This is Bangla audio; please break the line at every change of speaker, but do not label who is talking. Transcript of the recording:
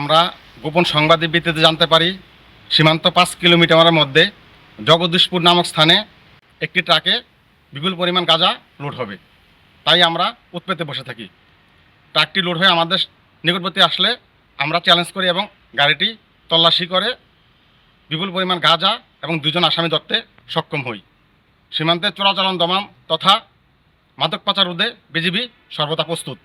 আমরা গোপন সংবাদের ভিত্তিতে জানতে পারি, সীমান্ত পাঁচ কিলোমিটারের মধ্যে জগদীশপুর নামক স্থানে একটি ট্রাকে বিপুল পরিমাণ গাঁজা লোড হবে। তাই আমরা উৎপেতে বসে থাকি। ট্রাকটি লোড হয়ে আমাদের নিকটবর্তী আসলে আমরা চ্যালেঞ্জ করি এবং গাড়িটি তল্লাশি করে বিপুল পরিমাণ গাঁজা এবং দুজন আসামি ধরতে সক্ষম হই। সীমান্তে চোরাচালান দমন তথা মাদক পাচার রোধে বিজিবি সর্বদা প্রস্তুত।